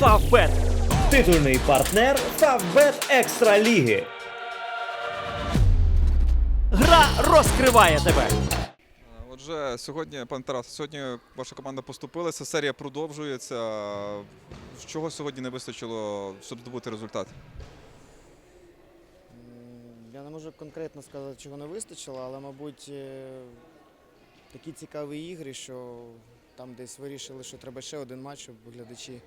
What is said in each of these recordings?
Фавбет. Титульний партнер Фавбет Екстра Ліги. Гра розкриває тебе. Отже, сьогодні, пан Тарас, сьогодні ваша команда поступилася, серія продовжується. Чого сьогодні не вистачило, щоб здобути результат? Я не можу конкретно сказати, чого не вистачило, але, мабуть, е, такі цікаві ігри, що там десь вирішили, що треба ще один матч, щоб глядачі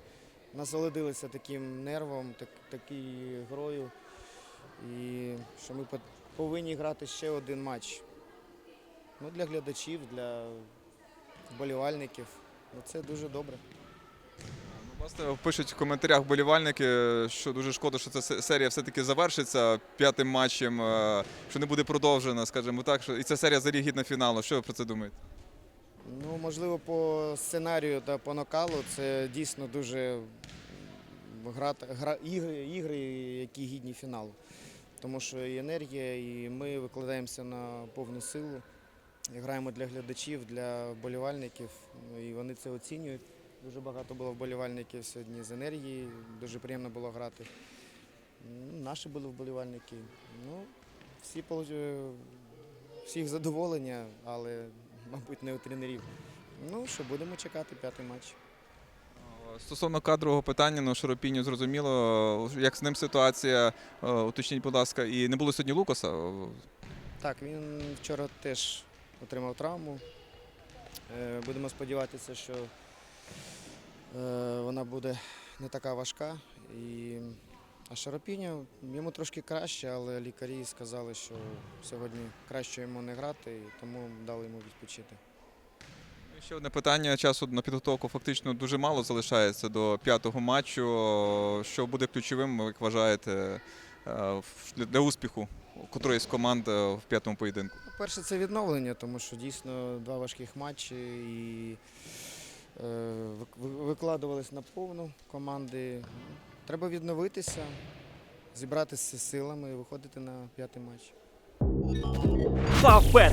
насолодилися таким нервом, так, такою грою. І що ми повинні грати ще один матч. Ну, для глядачів, для вболівальників. Ну, це дуже добре. Ну, Власне, пишуть в коментарях болівальники, що дуже шкода, що ця серія все-таки завершиться п'ятим матчем, е, що не буде продовжена, скажімо так. І ця серія взагалі гідна фіналу. Що ви про це думаєте? Ну, можливо, по сценарію та по накалу це дійсно дуже грати, гра, ігри, ігри, які гідні фіналу. Тому що і енергія, і ми викладаємося на повну силу. І граємо для глядачів, для вболівальників. Ну, і вони це оцінюють. Дуже багато було вболівальників сьогодні з енергії. Дуже приємно було грати. Ну, Наші були вболівальники. Ну, всі всіх задоволення, але, мабуть, не у тренерів. Ну що, будемо чекати п'ятий матч. Стосовно кадрового питання, ну Шаропіню зрозуміло, як з ним ситуація, е, уточніть, будь ласка, і не було сьогодні Лукаса. Так, він вчора теж отримав травму. Е, Будемо сподіватися, що е, вона буде не така важка. І... А Шарапіньо йому трошки краще, але лікарі сказали, що сьогодні краще йому не грати, тому дали йому відпочити. Ще одне питання. Часу на підготовку фактично дуже мало залишається до п'ятого матчу. Що буде ключовим, як вважаєте, е, для успіху котрої з команд е, в п'ятому поєдинку? Перше, це відновлення, тому що дійсно два важких матчі і е, вик- викладувались на повну команди. Треба відновитися, зібратися з силами і виходити на п'ятий матч. Фавбет.